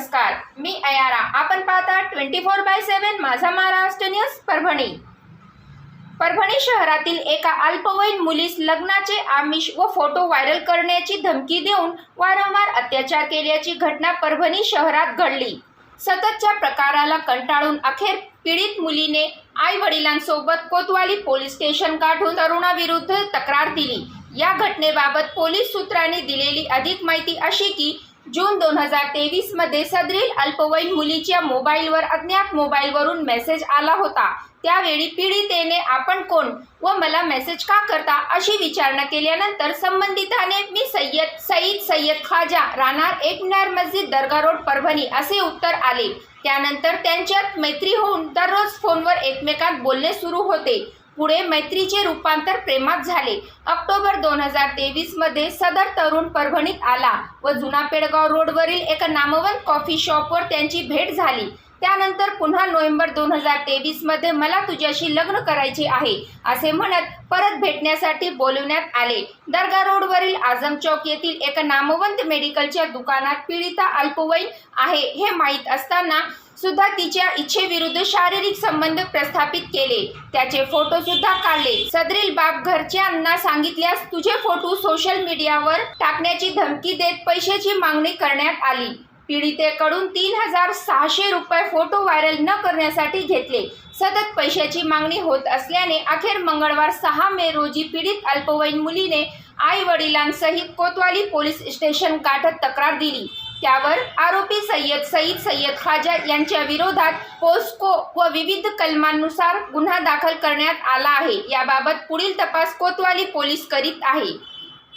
नमस्कार मी अयारा. आपण पाहता twenty four by seven Majha Maharashtra news Parbhani. Parbhani शहरातील एका अल्पवयीन मुलीस लग्नाचे आमिष व फोटो व्हायरल करण्याची धमकी देऊन वारंवार अत्याचार केल्याची घटना परभणी शहरात घडली. सततच्या प्रकाराला कंटाळून अखेर पीडित मुलीने आई वडिलांसोबत कोतवाली पोलीस स्टेशन गाठून तरुणाविरुद्ध तक्रार दिली. या घटनेबाबत पोलीस सूत्रांनी दिलेली अधिक माहिती अशी की जून दोन हजार तेवीसमध्ये सदरील अल्पवयीन मुलीच्या मोबाईलवर अज्ञात मोबाईलवरून मेसेज आला होता. त्यावेळी पीडितेने आपण कोण व मला मेसेज का करता अशी विचारणा केल्यानंतर संबंधिताने मी सय्यद सईद सय्यद खाजा राहणार एक मस्जिद दर्गा रोड परभणी असे उत्तर आले. त्यानंतर त्यांच्यात मैत्री होऊन दररोज फोनवर एकमेकांत बोलणे सुरू होते. पुढे मैत्रीचे रूपांतर प्रेमात झाले. ऑक्टोबर दोन हजार तेवीसमध्ये सदर तरुण परभणीत आला व जुना पेडगाव रोडवरील एका नामवंत कॉफी शॉपवर त्यांची भेट झाली. त्यानंतर पुन्हा नोव्हेंबर दोन हजार तेवीसमध्ये मला तुझ्याशी लग्न करायचे आहे असे म्हणत परत भेटण्यासाठी बोलवण्यात आले. दर्गा रोडवरील आझम चौक येथील एका नामवंत मेडिकलच्या दुकानात पीडिता अल्पवयीन आहे हे माहीत असताना सुद्धा तिच्या इच्छेविरुद्ध शारीरिक संबंध प्रस्थापित केले. त्याचे फोटो सुद्धा काढले. सदरील बाब घरच्यांना सांगितल्यास तुझे फोटो सोशल मीडियावर टाकण्याची धमकी देत पैशाची मागणी करण्यात आली. पीडितेकडून तीन हजार सहाशे रुपये फोटो व्हायरल न करण्यासाठी घेतले. सतत पैशाची मागणी होत असल्याने अखेर मंगळवार सहा मे रोजी पीडित अल्पवयीन मुलीने आई वडिलांसहित कोतवाली पोलीस स्टेशन गाठत तक्रार दिली. त्यावर आरोपी सय्यद सईद सय्यद खाजा यांच्या विरोधात पोस्को व विविध कलमांनुसार गुन्हा दाखल करण्यात आला आहे. याबाबत पुढील तपास कोतवाली पोलीस करीत आहे.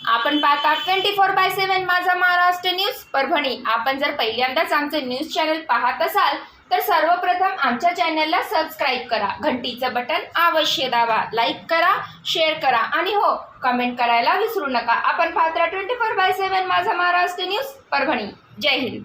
आपण पाहता twenty four by seven Majha Maharashtra news Parbhani. आपण जर पहिल्यांदाच आमचे न्यूज चॅनल पाहत असाल तर सर्वप्रथम आमच्या चॅनलला सबस्क्राईब करा घंटीचं बटन अवश्य दाबा लाईक करा शेअर करा आणि हो कमेंट करायला विसरू नका. आपण पाहता twenty four by seven Majha Maharashtra news Parbhani. Jai Hind.